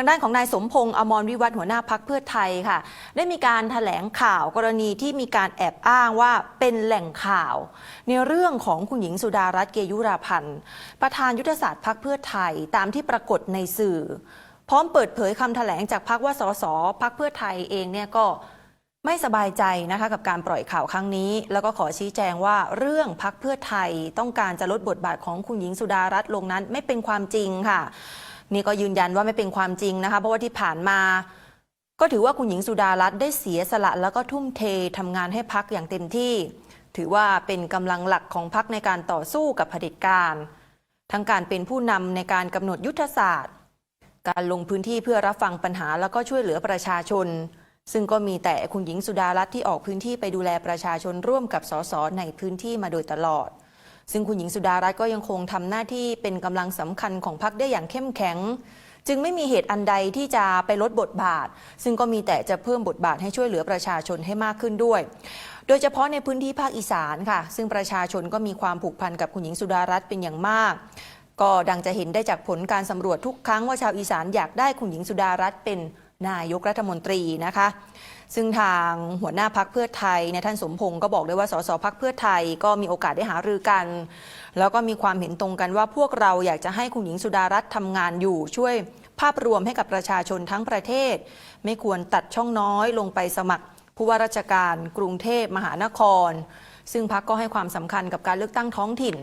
างด้านของนายสมพงษ์อมรวิวัฒหัวหน้าพักเพื่อไทยค่ะ ได้มีการแถลงข่าวกรณีที่มีการแอบอ้างว่าเป็นแหล่งข่าว ในเรื่องของคุณหญิงสุดารัตน์เกยุราพันธ์ประธานยุทธศาสตร์พักเพื่อไทยตามที่ปรากฏในสื่อ พร้อมเปิดเผยคำแถลงจากพักว่าสสพักเพื่อไทยเองเนี่ยก็ไม่สบายใจนะคะกับการปล่อยข่าวครั้งนี้ แล้วก็ขอชี้แจงว่าเรื่องพักเพื่อไทยต้องการจะลดบทบาทของคุณหญิงสุดารัตน์ลงนั้นไม่เป็นความจริงค่ะ นี่ก็ยืนยันว่าไม่เป็นความจริงนะคะ เพราะว่าที่ผ่านมา ก็ถือว่าคุณหญิงสุดารัตน์ได้เสียสละแล้วก็ทุ่มเททำงานให้พักอย่างเต็มที่ ถือว่าเป็นกำลังหลักของพักในการต่อสู้กับเผด็จการ ทั้งการเป็นผู้นำในการกำหนดยุทธศาสตร์ การลงพื้นที่เพื่อรับฟังปัญหาแล้วก็ช่วยเหลือประชาชน ซึ่งก็มีแต่คุณหญิงสุดารัตน์ที่ออกพื้นที่ไปดูแลประชาชนร่วมกับสสในพื้นที่มาโดยตลอด ซึ่งคุณหญิงสุดารัตน์ก็ยังคงทำหน้าที่เป็นกำลังสำคัญของพรรคได้อย่างเข้มแข็ง จึงไม่มีเหตุอันใดที่จะไปลดบทบาท ซึ่งก็มีแต่จะเพิ่มบทบาทให้ช่วยเหลือประชาชนให้มากขึ้นด้วย โดยเฉพาะในพื้นที่ภาคอีสานค่ะ ซึ่งประชาชนก็มีความผูกพันกับคุณหญิงสุดารัตน์เป็นอย่างมากก็ดังจะเห็นได้จากผลการสำรวจทุกครั้งว่าชาวอีสานอยากได้คุณหญิงสุดารัตน์เป็น นายกรัฐมนตรีนะคะ ซึ่งทางหัวหน้าพักเพื่อไทยเนี่ยท่านสมพงศ์ก็บอกด้วยว่าสสพักเพื่อไทยก็มีโอกาสได้หารือกัน แล้วก็มีความเห็นตรงกันว่าพวกเราอยากจะให้คุณหญิงสุดารัตน์ทำงานอยู่ช่วยภาพรวมให้กับประชาชนทั้งประเทศ ไม่ควรตัดช่องน้อยลงไปสมัคร ผู้ว่าราชการกรุงเทพมหานคร ซึ่งพักก็ให้ความสำคัญกับการเลือกตั้งท้องถิ่น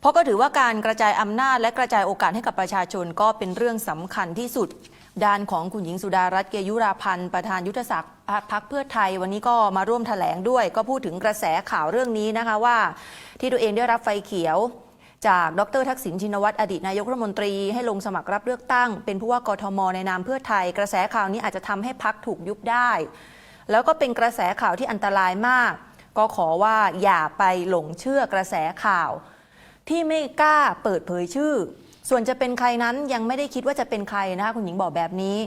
เพราะก็ถือว่าการกระจายอำนาจและกระจายโอกาสให้กับประชาชนก็เป็นเรื่องสำคัญที่สุด ด้านของคุณหญิงสุดารัตน์เกยุราพันธ์ประธานยุทธศาสตร์พักเพื่อไทยวันนี้ก็มาร่วมแถลงด้วย ก็พูดถึงกระแสข่าวเรื่องนี้นะคะว่า ที่ตัวเองได้รับไฟเขียว จากดรทักษิณชินวัตรอดีตนายกรัฐมนตรีให้ลงสมัครรับเลือกตั้ง เป็นผู้ว่ากทมในนามเพื่อไทย กระแสข่าวนี้อาจจะทำให้พักถูกยุบได้ แล้วก็เป็นกระแสข่าวที่อันตรายมาก ก็ขอว่าอย่าไปหลงเชื่อกระแสข่าว ที่ไม่กล้าเปิดเผยชื่อ ส่วนจะเป็นใครนั้นยังไม่ได้คิดว่าจะเป็นใครนะคะคุณหญิงบอกแบบนี้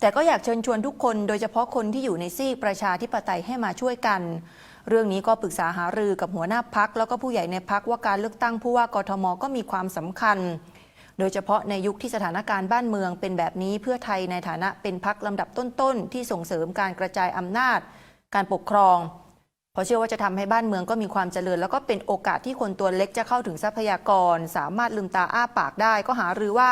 แต่ก็อยากเชิญชวนทุกคน โดยเฉพาะคนที่อยู่ในซีกประชาธิปไตยให้มาช่วยกัน เรื่องนี้ก็ปรึกษาหารือกับหัวหน้าพัก แล้วก็ผู้ใหญ่ในพักว่าการเลือกตั้งผู้ว่ากทมก็มีความสำคัญ โดยเฉพาะในยุคที่สถานการณ์บ้านเมืองเป็นแบบนี้เพื่อไทยในฐานะเป็นพักลำดับต้นๆที่ส่งเสริมการกระจายอำนาจ การปกครอง ราะเชื่อว่าจะทำให้บ้านเมืองก็มีความเจริญ แล้วก็เป็นโอกาสที่คนตัวเล็กจะเข้าถึงทรัพยากร สามารถลืมตาอ้าปากได้ก็หารือว่า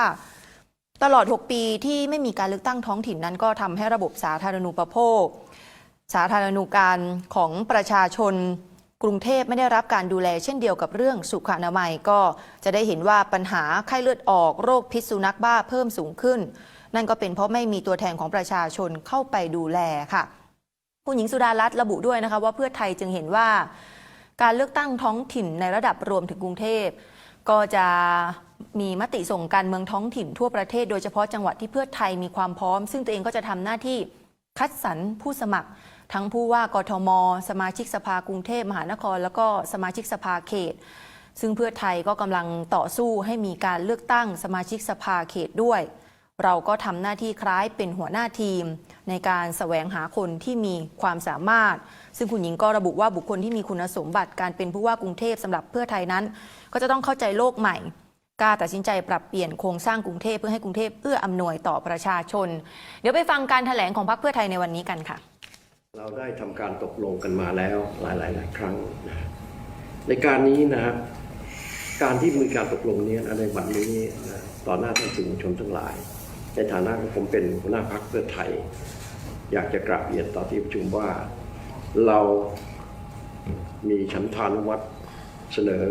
ตลอด 6 ปีที่ไม่มีการเลือกตั้งท้องถิ่นนั้น ก็ทำให้ระบบสาธารณูปโภค สาธารณูการของประชาชนกรุงเทพไม่ได้รับการดูแลเช่นเดียวกับเรื่องสุขอนามัยก็จะได้เห็นว่าปัญหาไข้เลือดออกโรคพิษสุนัขบ้าเพิ่มสูงขึ้น นั่นก็เป็นเพราะไม่มีตัวแทนของประชาชนเข้าไปดูแลค่ะ คุณหญิงสุดารัตน์ระบุด้วยนะคะว่าเพื่อไทยจึงเห็นว่า การเลือกตั้งท้องถิ่นในระดับรวมถึงกรุงเทพก็จะมีมติส่งการเมืองท้องถิ่นทั่วประเทศ โดยเฉพาะจังหวัดที่เพื่อไทยมีความพร้อม ซึ่งตัวเองก็จะทำหน้าที่คัดสรรผู้สมัคร ทั้งผู้ว่ากทม สมาชิกสภากรุงเทพมหานคร แล้วก็สมาชิกสภาเขต ซึ่งเพื่อไทยก็กำลังต่อสู้ให้มีการเลือกตั้งสมาชิกสภาเขตด้วย เราก็ทำหน้าที่คล้ายเป็นหัวหน้าทีม ในการแสวงหาคนที่มีความสามารถ ซึ่งคุณหญิงก็ระบุว่าบุคคลที่มีคุณสมบัติการเป็นผู้ว่ากรุงเทพสำหรับเพื่อไทยนั้น ก็จะต้องเข้าใจโลกใหม่กล้าตัดสินใจปรับเปลี่ยนโครงสร้างกรุงเทพเพื่อให้กรุงเทพเอื้ออำนวยต่อประชาชน เดี๋ยวไปฟังการแถลงของพรรคเพื่อไทยในวันนี้กันค่ะ เราได้ทำการตกลงกันมาแล้วหลายหลายหลายครั้งนะในการนี้นะครับการที่มีการตกลงนี้ในวันนี้ต่อหน้าท่านสื่อมวลชนทั้งหลาย ในฐานะที่ผมเป็นหัวหน้าพรรคเพื่อไทย อยากจะกราบเรียนต่อที่ประชุมว่าเรามีฉันทานุวัตรเสนอ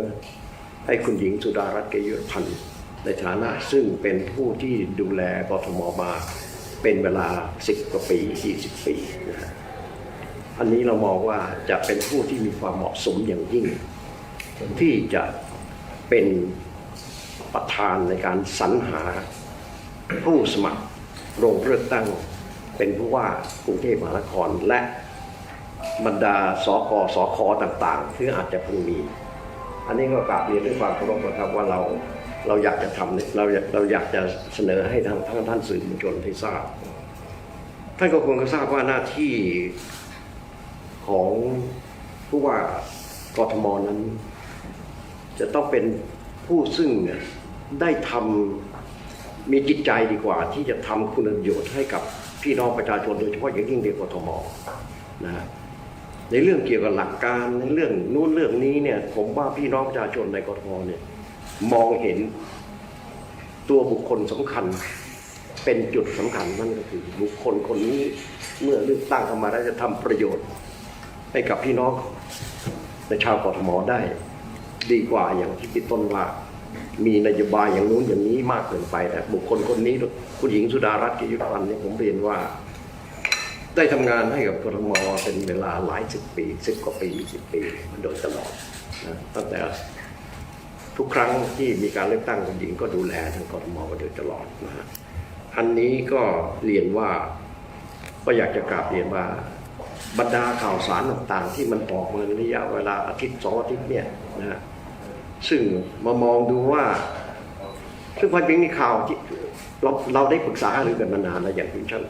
ให้คุณหญิงสุดารัตน์เกยุรพันธ์ในฐานะซึ่งเป็นผู้ที่ดูแลกทมมาเป็นเวลา 10 กว่าปี 20 ปีนะฮะอันนี้เรามองว่าจะเป็นผู้ที่มีความเหมาะสมอย่างยิ่ง ที่จะเป็นประธานในการสรรหาผู้สมัครลงเลือกตั้ง เป็นผู้ว่ากรุงเทพมหานครและบรรดาสกสคต่างๆที่อาจจะเพิ่งมี อันนี้ก็กราบเรียนด้วยความเคารพนะครับว่าเราเราอยากจะทำเราอยาเราอยากจะเสนอให้ทางทางท่านสื่อมวลชนให้ทราบ ท่านก็คงจะทราบว่าหน้าที่ของผู้ว่ากทมนั้น จะต้องเป็นผู้ซึ่งได้ทำมีจิตใจดีกว่าที่จะทำคุณประโยชน์ให้กับ พี่น้องประชาชนโดยเฉพาะอย่างยิ่งในกทมนะฮะในเรื่องเกี่ยวกับหลักการในเรื่องนู้นเรื่องนี้เนี่ย ผมว่าพี่น้องประชาชนในกทมเนี่ย มองเห็นตัวบุคคลสำคัญ เป็นจุดสำคัญนั่นก็คือ บุคคลคนนี้เมื่อเลือกตั้งเข้ามาแล้วจะทำประโยชน์ให้กับพี่น้องในชาวกทมได้ ดีกว่าอย่างที่พี่ต้นว่า มีนโยบายอย่างนู้นอย่างนี้มากเกินไปแต่บุคคลคนนี้คุณหญิงสุดารัตน์กยุพันธ์เนี่ยผมเรียนว่า ได้ทำงานให้กับกทมเป็นเวลาหลายสิบปีสิบกว่าปีสิบปีมาโดยตลอดนะตั้งแต่ทุกครั้งที่มีการเลือกตั้งคุณหญิงก็ดูแลทางกรทมมาโดยตลอดนะฮะอันนี้ก็เรียนว่าก็อยากจะกราบเรียนว่าบรรดาข่าวสารต่างๆ ที่มันออกมาในระยะเวลาอาทิตย์สองอาทิตย์เนี่ยนะฮะ ซึ่งมามองดูว่า ซึ่งความจริงมีข่าวที่เราเราได้ปรึกษาหรือกันมานานแล้วอย่างที่ท่าน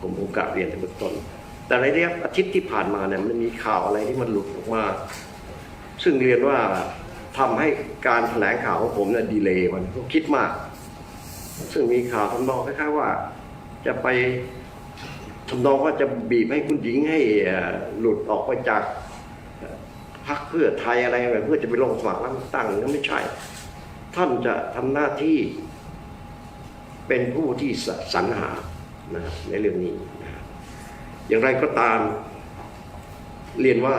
ผมผมกาบเรียนในเบื้องต้น แต่ในระยะอาทิตย์ที่ผ่านมาเนี่ยมันมีข่าวอะไรที่มันหลุดออกมา ซึ่งเรียนว่าทำให้การแถลงข่าวของผมเนี่ยดีเลย์มันคิดมาก ซึ่งมีข่าวทำนองคล้ายๆว่า จะไปทำนองว่าจะบีบให้คุณหญิงให้หลุดออกไปจาก พรรคเพื่อไทยอะไรแบบเพื่อจะไปลงสมัครรับเลือกตั้งนั่นไม่ใช่ ท่านจะทำหน้าที่เป็นผู้ที่สรรหานะในเรื่องนี้นะอย่างไรก็ตามเรียนว่า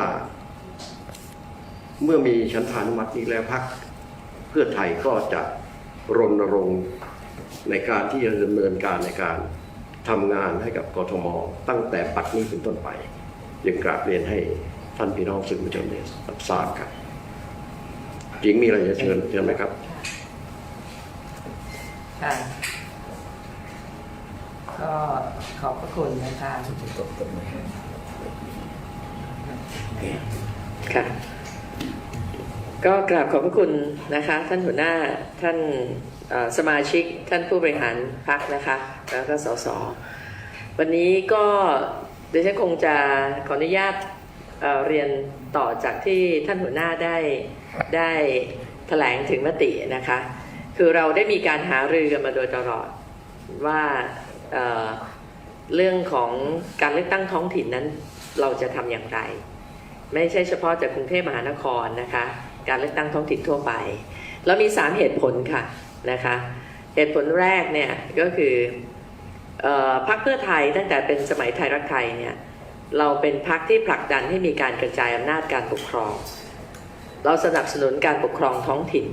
เมื่อมีฉันทานุมัตินี้แล้วพักเพื่อไทยก็จะรณรงค์ในการที่จะดำเนินการในการทำงานให้กับกทม ตั้งแต่ปัดนี้เป็นต้นไปยังกราบเรียนให้ ท่านพี่น้องสื่อมวลชนได้รับทราบครับหญิงมีอะไรจะเชิญเชิญไหมครับค่ะก็ขอบพระคุณนะคะค่ะ ก็กราบขอบพระคุณนะคะ ท่านหัวหน้าท่านเอ่อสมาชิกท่านผู้บริหารพักนะคะ แล้วก็สสวันนี้ก็เดี๋ยวฉันคงจะขออนุญาต เเรียนต่อจากที่ท่านหัวหน้าได้ได้แถลงถึงมตินะคะ คือเราได้มีการหารือกันมาโดยตลอดว่าเเรื่องของการเลือกตั้งท้องถิ่นนั้นเราจะทำอย่างไร ไม่ใช่เฉพาะจากกรุงเทพมหานครนะคะ การเลือกตั้งท้องถิ่นทั่วไปแล้วมี 3 เหตุผลค่ะนะคะเหตุผลแรกเนี่ยก็คือออพรรคเพื่อไทยตั้งแต่เป็นสมัยไทยรักไทยเนี่ย เราเป็นพรรคที่ผลักดันให้มีการกระจายอำนาจการปกครอง เราสนับสนุนการปกครองท้องถิ่น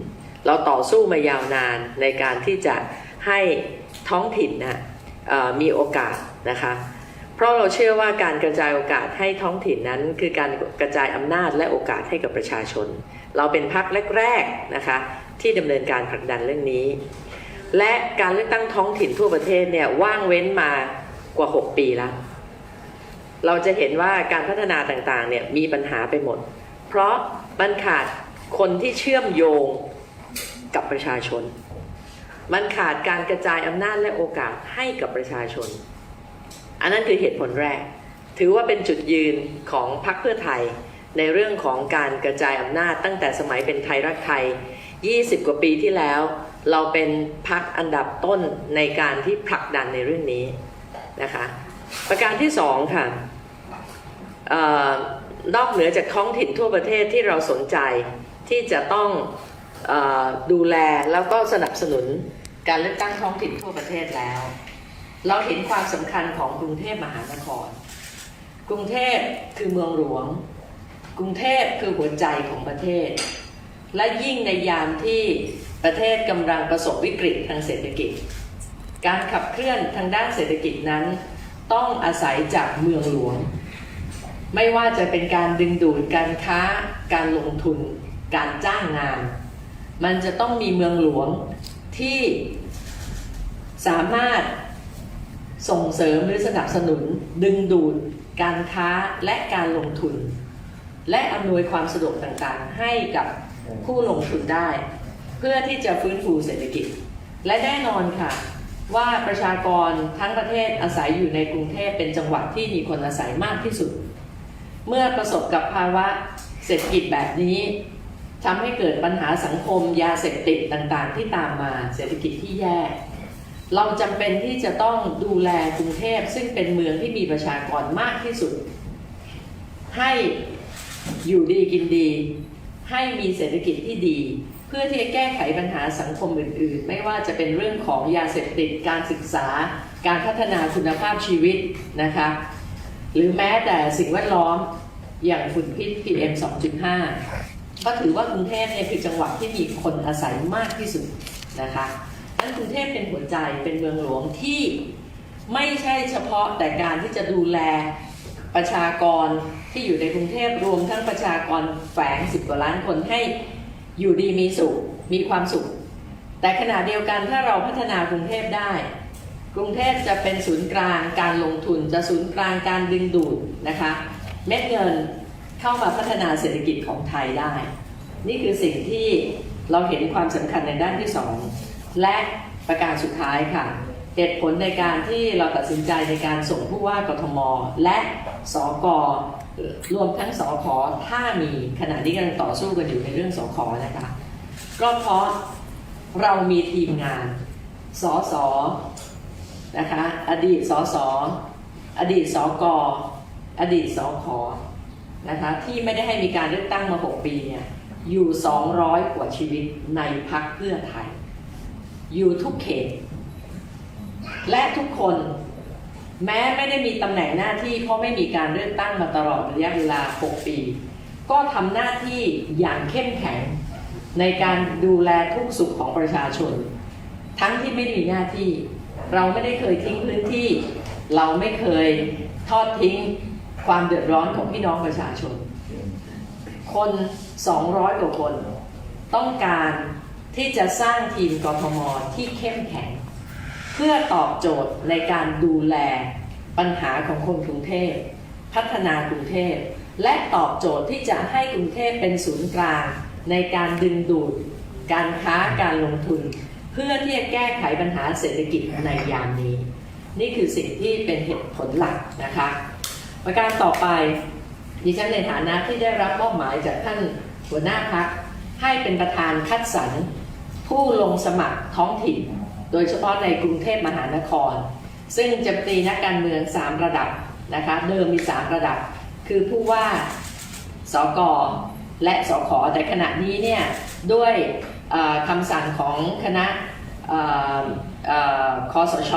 เราต่อสู้มายาวนานในการที่จะให้ท้องถิ่นนะมีโอกาสนะคะ เพราะเราเชื่อว่าการกระจายโอกาสให้ท้องถิ่นนั้น คือการกระจายอำนาจและโอกาสให้กับประชาชน เราเป็นพรรคแรกๆนะคะที่ดำเนินการผลักดันเรื่องนี้ และการเลือกตั้งท้องถิ่นทั่วประเทศเนี่ยว่างเว้นมากว่า 6 ปีแล้ว เราจะเห็นว่าการพัฒนาต่างๆเนี่ยมีปัญหาไปหมด เพราะมันขาดคนที่เชื่อมโยงกับประชาชน มันขาดการกระจายอำนาจและโอกาสให้กับประชาชน อันนั้นคือเหตุผลแรก ถือว่าเป็นจุดยืนของพรรคเพื่อไทย ในเรื่องของการกระจายอำนาจตั้งแต่สมัยเป็นไทยรักไทย 20 กว่าปีที่แล้ว เราเป็นพรรคอันดับต้นในการที่ผลักดันในเรื่องนี้นะคะ ประการที่สองค่ะ นอกเหนือจากท้องถิ่นทั่วประเทศที่เราสนใจที่จะต้องอดูแลแล้วก็สนับสนุนการเลือกตั้งท้องถิ่นทั่วประเทศแล้ว เราเห็นความสำคัญของกรุงเทพมหานคร กรุงเทพคือเมืองหลวง กรุงเทพคือหัวใจของประเทศ และยิ่งในยามที่ประเทศกำลังประสบวิกฤตทางเศรษฐกิจ การขับเคลื่อนทางด้านเศรษฐกิจนั้น ต้องอาศัยจากเมืองหลวง ไม่ว่าจะเป็นการดึงดูดการค้า การลงทุน การจ้างงาน มันจะต้องมีเมืองหลวงที่สามารถส่งเสริมหรือสนับสนุน ดึงดูดการค้าและการลงทุน และอำนวยความสะดวกต่างๆ ให้กับผู้ลงทุนได้ เพื่อที่จะฟื้นฟูเศรษฐกิจ และแน่นอนค่ะ ว่าประชากรทั้งประเทศอาศัยอยู่ในกรุงเทพเป็นจังหวัดที่มีคนอาศัยมากที่สุด เมื่อประสบกับภาวะเศรษฐกิจแบบนี้ทำให้เกิดปัญหาสังคมยาเสพติดต่างๆ ที่ตามมาเศรษฐกิจที่แย่ เราจำเป็นที่จะต้องดูแลกรุงเทพซึ่งเป็นเมืองที่มีประชากรมากที่สุด ให้อยู่ดีกินดี ให้มีเศรษฐกิจที่ดี เพื่อที่จะแก้ไขปัญหาสังคมอื่นๆ ไม่ว่าจะเป็นเรื่องของยาเสพติดการศึกษา การพัฒนาคุณภาพชีวิตนะคะ หรือแม้แต่สิ่งแวดล้อมอย่างฝุ่นพิษ PM 2.5 ก็ถือว่ากรุงเทพเนี่ยคือจังหวัดที่มีคนอาศัยมากที่สุดนะคะนั้นกรุงเทพเป็นหัวใจเป็นเมืองหลวงที่ไม่ใช่เฉพาะแต่การที่จะดูแลประชากรที่อยู่ในกรุงเทพรวมทั้งประชากรแฝงสิบกว่าล้านคนให้อยู่ดีมีสุขมีความสุข แต่ขณะเดียวกันถ้าเราพัฒนากรุงเทพได้ กรุงเทพจะเป็นศูนย์กลางการลงทุนจะศูนย์กลางการดึงดูดนะคะเม็ดเงินเข้ามาพัฒนาเศรษฐกิจของไทยได้ นี่คือสิ่งที่เราเห็นความสำคัญในด้านที่สองและประการสุดท้ายค่ะเหตุผลในการที่เราตัดสินใจในการส่งผู้ว่ากทม และสกรวมทั้งสขถ้ามีขณะนี้กำลังต่อสู้กันอยู่ในเรื่องสอขอนะคะก็เพราะเรามีทีมงานสส นะคะอดีตสสอดีตสกอดีตสขนะคะที่ไม่ได้ให้มีการเลือกตั้งมา 6 ปีเนี่ยอยู่ 200 กว่าชีวิตในพักเพื่อไทย อยู่ทุกเขต และทุกคนแม้ไม่ได้มีตำแหน่งหน้าที่เพราะไม่มีการเลือกตั้งมาตลอดระยะเวลา 6 ปี ก็ทำหน้าที่อย่างเข้มแข็งในการดูแลทุกสุขของประชาชน ทั้งที่ไม่ได้มีหน้าที่ เราไม่ได้เคยทิ้งพื้นที่ เราไม่เคยทอดทิ้งความเดือดร้อนของพี่น้องประชาชน คน 200 กว่าคน ต้องการที่จะสร้างทีมกรทมที่เข้มแข็ง เพื่อตอบโจทย์ในการดูแลปัญหาของคนกรุงเทพ พัฒนากรุงเทพ และตอบโจทย์ที่จะให้กรุงเทพเป็นศูนย์กลาง ในการดึงดูด การค้าการลงทุน เพื่อที่จะแก้ไขปัญหาเศรษฐกิจในยามนี้ นี่คือสิ่งที่เป็นเหตุผลหลักนะคะ ประการต่อไปดิฉันในฐานะที่ได้รับมอบหมายจากท่านหัวหน้าพักให้เป็นประธานคัดสรรผู้ลงสมัครท้องถิ่น โดยเฉพาะในกรุงเทพมหานคร ซึ่งจะตีนักการเมือง 3 ระดับนะคะเดิมมี 3 ระดับ คือผู้ว่าสกและสขแต่ขณะนี้เนี่ยด้วย คำสั่งของคณะเอ่อออคอสช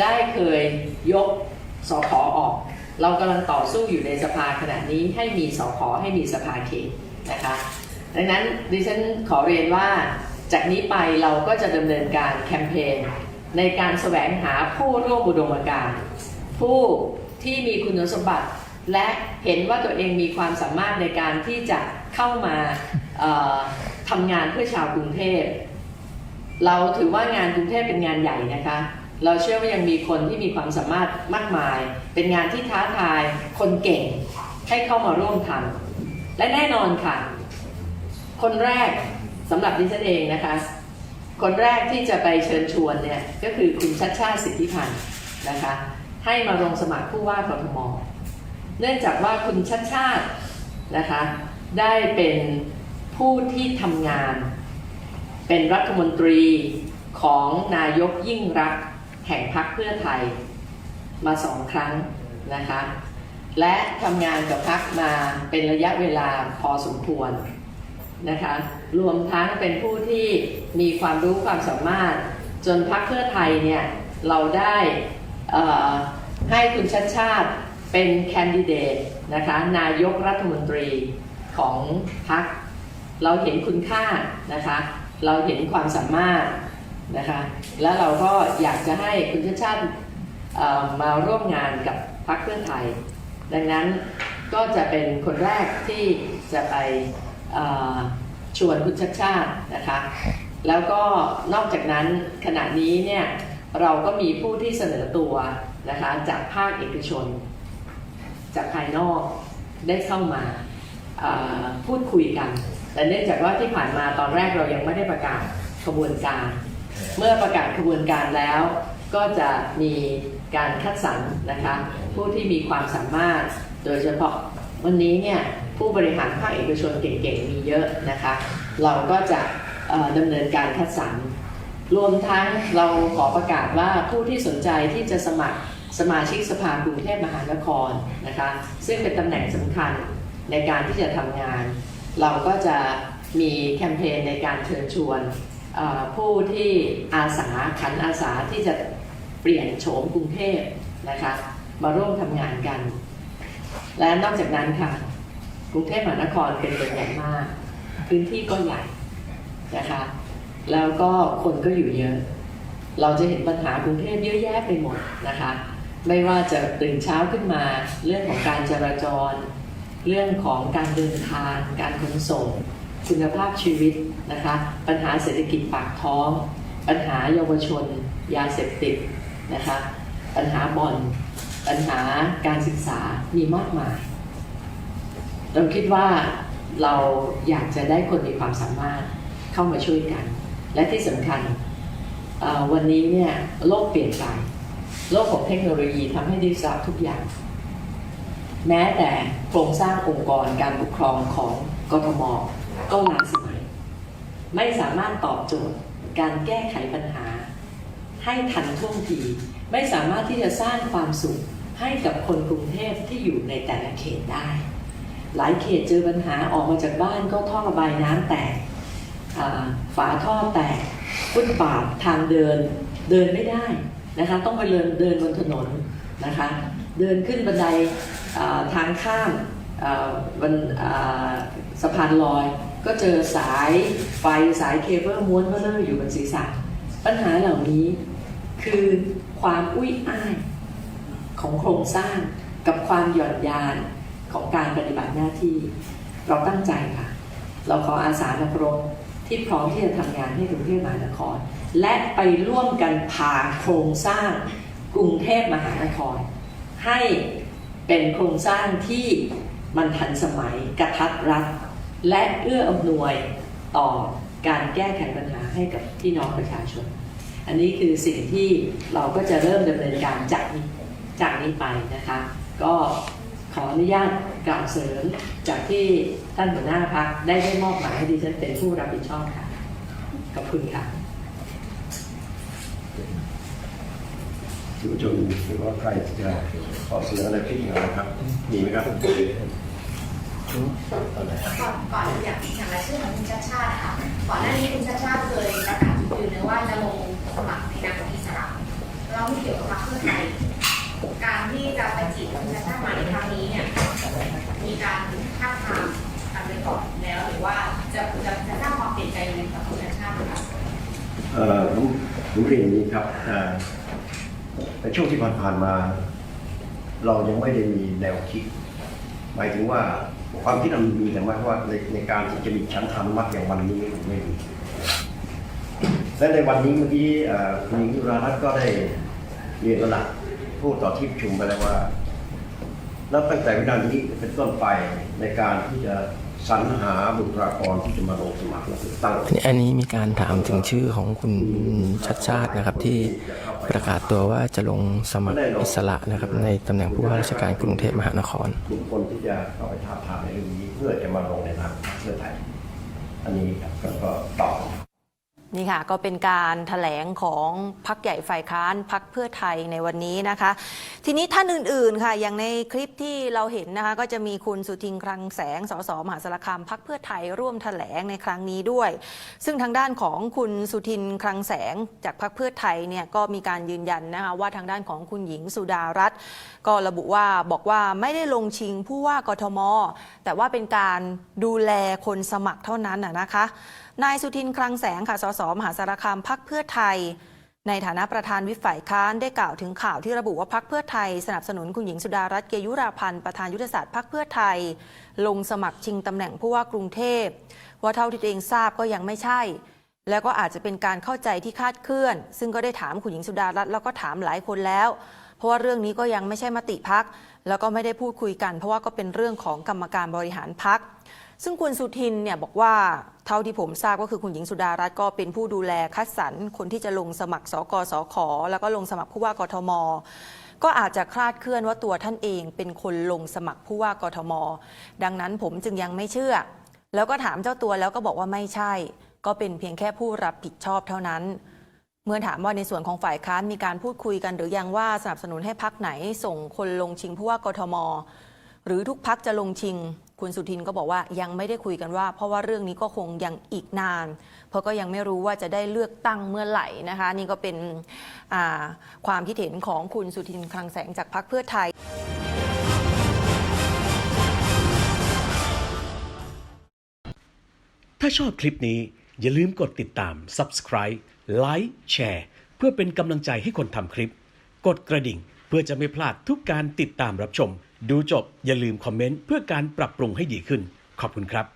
ได้เคยยกสขออก เรากำลังต่อสู้อยู่ในสภาขณะนี้ให้มีสขให้มีสภาเขตนะคะดังนั้นดิฉันขอเรียนว่าจากนี้ไปเราก็จะดำเนินการแคมเปญในการแสวงหาผู้ร่วมอุดมการ ผู้ที่มีคุณสมบัติ และเห็นว่าตัวเองมีความสามารถในการที่จะเข้ามา ทำงานเพื่อชาวกรุงเทพ เราถือว่างานกรุงเทพเป็นงานใหญ่นะคะ เราเชื่อว่ายังมีคนที่มีความสามารถมากมาย เป็นงานที่ท้าทาย คนเก่ง ให้เข้ามาร่วมทำและแน่นอนค่ะ คนแรกสำหรับดิฉันเองนะคะ คนแรกที่จะไปเชิญชวนเนี่ยก็คือคุณชัดชาติสิทธิพันธ์นะคะ ให้มาลงสมัครผู้ว่ากทม เนื่องจากว่าคุณชัดชาตินะคะได้เป็น ผู้ที่ทำงาน เป็นรัฐมนตรีของนายกยิ่งรักแห่งพรรคเพื่อไทยมาสองครั้งนะคะ และทำงานกับพรรคมาเป็นระยะเวลาพอสมควรนะคะ รวมทั้งเป็นผู้ที่มีความรู้ความสามารถ จนพรรคเพื่อไทยเนี่ยเราได้ให้คุณชัดชาติเป็นแคนดิเดตนะคะนายกรัฐมนตรีของพรรค เราเห็นคุณค่านะคะ เราเห็นความสามารถนะคะ แล้วเราก็อยากจะให้คุณชาติชาติเอ่อมาร่วมงานกับพรรคเพื่อไทย ดังนั้นก็จะเป็นคนแรกที่จะไปชวนคุณชาติชาตินะคะ แล้วก็นอกจากนั้นขณะนี้เนี่ยเราก็มีผู้ที่เสนอตัวนะคะจากภาคเอกชน จากภายนอกได้เข้ามาพูดคุยกัน แต่เนื่องจากว่าที่ผ่านมาตอนแรกเรายังไม่ได้ประกาศขบวนการ เมื่อประกาศขบวนการแล้ว ก็จะมีการคัดสรรนะคะผู้ที่มีความสามารถ โดยเฉพาะวันนี้เนี่ยผู้บริหารภาคเอกชนเก่งๆมีเยอะนะคะ เราก็จะเอ่อดำเนินการคัดสรรรวมทั้งเราขอประกาศว่าผู้ที่สนใจที่จะสมัครสมาชิกสภากรุงเทพมหานครนะคะ ซึ่งเป็นตำแหน่งสำคัญในการที่จะทำงาน เราก็จะมีแคมเปญในการเชิญชวนผู้ที่อาสาขันอาสาที่จะเปลี่ยนโฉมกรุงเทพนะคะมาร่วมทำงานกัน และนอกจากนั้นค่ะกรุงเทพมหานครเป็นเมืองใหญ่มาก พื้นที่ก็ใหญ่นะคะแล้วก็คนก็อยู่เยอะ เราจะเห็นปัญหากรุงเทพเยอะแยะไปหมดนะคะ ไม่ว่าจะตื่นเช้าขึ้นมาเรื่องของการจราจร เรื่องของการเดินทาง การขนส่ง คุณภาพชีวิตนะคะ ปัญหาเศรษฐกิจปากท้อง ปัญหาเยาวชน ยาเสพติดนะคะ ปัญหาบ่อน ปัญหาการศึกษามีมากมาย เราคิดว่าเราอยากจะได้คนมีความสามารถเข้ามาช่วยกัน และที่สำคัญวันนี้เนี่ยโลกเปลี่ยนไป โลกของเทคโนโลยีทำให้ดิสรับทุกอย่าง แม้แต่โครงสร้างองค์กรการปกครองของกทมก็ล้าสมัย ไม่สามารถตอบโจทย์การแก้ไขปัญหา ให้ทันท่วงที ไม่สามารถที่จะสร้างความสุขให้กับคนกรุงเทพที่อยู่ในแต่ละเขตได้ หลายเขตเจอปัญหาออกมาจากบ้านก็ท่อระบายน้ำแตกฝาท่อแตกฟุตบาททางเดินเดินไม่ได้นะคะ ต้องไปเดินเดินบนถนนนะคะ เดินขึ้นบันได ทางข้ามบนสะพานลอย ก็เจอสายไฟสายเคเบิลม้วนเบลออยู่บนศีรษะ ปัญหาเหล่านี้คือความอุ้ยอ้ายของโครงสร้างกับความหย่อนยานของการปฏิบัติหน้าที่ เราตั้งใจค่ะ เราขออาสานักรบที่พร้อมที่จะทำงานให้กรุงเทพมหานคร และไปร่วมกันผ่าโครงสร้างกรุงเทพมหานคร ให้ เป็นโครงสร้างที่มันทันสมัยกระทัดรัดและเอื้ออำนวยต่อการแก้ไขปัญหาให้กับพี่น้องประชาชน อันนี้คือสิ่งที่เราก็จะเริ่มดำเนินการจากนี้จากนี้ไปนะคะ ก็ขออนุญาตกล่าวเสริมจากที่ท่านหัวหน้าพักได้ได้มอบหมายให้ดิฉันเป็นผู้รับผิดชอบค่ะ ขอบคุณค่ะ สื่อมชนหรือว่าใครจะขอเสนออะไรที่อีกนะครับ มีไหมครับก่อนก่อนอย่างอย่างรายชื่อของคุณชาติชาติค่ะก่อนหน้านี้คุณชาติชาติเคยประกาศจุดยืนเลยว่าจะลงสมัครในนามของอิสระเราไม่เกี่ยวกับพรรคเพื่อไทยการที่จะไปจีบคุณชาติชาติมาในครั้งนี้เนี่ยมีการท้าบทามกันไปก่อนแล้วหรือว่าจะจะจะสร้างความเปลี่ยนใจยังไงกับคุณชาติชาติคะเอ่อผมผมเรียนนี้ครับอ่อ ในช่วงที่ผ่านๆมา เรายังไม่ได้มีแนวคิด หมายถึงว่าความคิดมันมีแต่หมายว่าในในการที่จะมีชั้นธรรมะอย่างวันนี้ไม่มีและในวันนี้เมื่อกี้คุณหญิงยุรารัตน์ก็ได้เรียนระดับพูดต่อที่ประชุมไปแล้วว่านับตั้งแต่วินาทีนี้เป็นต้นไปในการที่จะสรรหาบุคลากรที่จะมาลงสมัครและเลือกตั้งอันนี้อันนี้มีการถามถึงชื่อของคุณชัดชาตินะครับที่ ประกาศตัวว่าจะลงสมัครอิสระนะครับในตำแหน่งผู้ว่าราชการกรุงเทพมหานครบุคคลที่จะเข้าไปท้าบทามในเรื่องนี้เพื่อจะมาลงในนามพรรคเพื่อไทย อันนี้ครับก็ก็ตอบ นี่ค่ะก็เป็นการถแถลงของพักใหญ่ฝ่ายค้านพักเพื่อไทยในวันนี้นะคะ ทีนี้ท่านอื่นๆค่ะ อย่างในคลิปที่เราเห็นนะคะก็จะมีคุณสุทินคลังแสงสสมหาสารคามพักเพื่อไทยร่วมถแถลงในครั้งนี้ด้วย ซึ่งทางด้านของคุณสุทินคลังแสงจากพักเพื่อไทยเนี่ยก็มีการยืนยันนะคะว่าทางด้านของคุณหญิงสุดารัตน์ก็ระบุว่าบอกว่าไม่ได้ลงชิงผู้ว่ากทม แต่ว่าเป็นการดูแลคนสมัครเท่านั้นนะนะคะ นายสุทินคลังแสงค่ะ สส มหาสารคามพักเพื่อไทย ในฐานะประธานวิฝ่ายค้านได้กล่าวถึงข่าวที่ระบุว่าพักเพื่อไทย สนับสนุนคุณหญิงสุดารัตน์เกยุราพันธ์ประธานยุทธศาสตร์พักเพื่อไทย ลงสมัครชิงตำแหน่งผู้ว่ากรุงเทพ ว่าเท่าที่ตัวเองทราบก็ยังไม่ใช่ แล้วก็อาจจะเป็นการเข้าใจที่คาดเคลื่อน ซึ่งก็ได้ถามคุณหญิงสุดารัตน์แล้วก็ถามหลายคนแล้ว เพราะว่าเรื่องนี้ก็ยังไม่ใช่มติพักแล้วก็ไม่ได้พูดคุยกัน เพราะว่าก็เป็นเรื่องของกรรมการบริหารพัก ซึ่งคุณสุทินเนี่ยบอกว่าเท่าที่ผมทราบก็คือคุณหญิงสุดารัตน์ก็เป็นผู้ดูแลคัดสรรคนที่จะลงสมัครสกสขแล้วก็ลงสมัครผู้ว่ากทม ก็อาจจะคลาดเคลื่อนว่าตัวท่านเองเป็นคนลงสมัครผู้ว่ากทม ดังนั้นผมจึงยังไม่เชื่อ แล้วก็ถามเจ้าตัวแล้วก็บอกว่าไม่ใช่ ก็เป็นเพียงแค่ผู้รับผิดชอบเท่านั้น เมื่อถามว่าในส่วนของฝ่ายค้านมีการพูดคุยกันหรือยังว่าสนับสนุนให้พักไหนส่งคนลงชิงผู้ว่ากทม หรือทุกพักจะลงชิง คุณสุทินก็บอกว่ายังไม่ได้คุยกันว่า เพราะว่าเรื่องนี้ก็คงยังอีกนาน เพราะก็ยังไม่รู้ว่าจะได้เลือกตั้งเมื่อไหร่นะคะ นี่ก็เป็นความคิดเห็นของคุณสุทินคลังแสงจากพักเพื่อไทยถ้าชอบคลิปนี้อย่าลืมกดติดตาม subscribe like แชร์เพื่อเป็นกำลังใจให้คนทำคลิป กดกระดิ่งเพื่อจะไม่พลาดทุกการติดตามรับชม ดูจบอย่าลืมคอมเมนต์เพื่อการปรับปรุงให้ดีขึ้น ขอบคุณครับ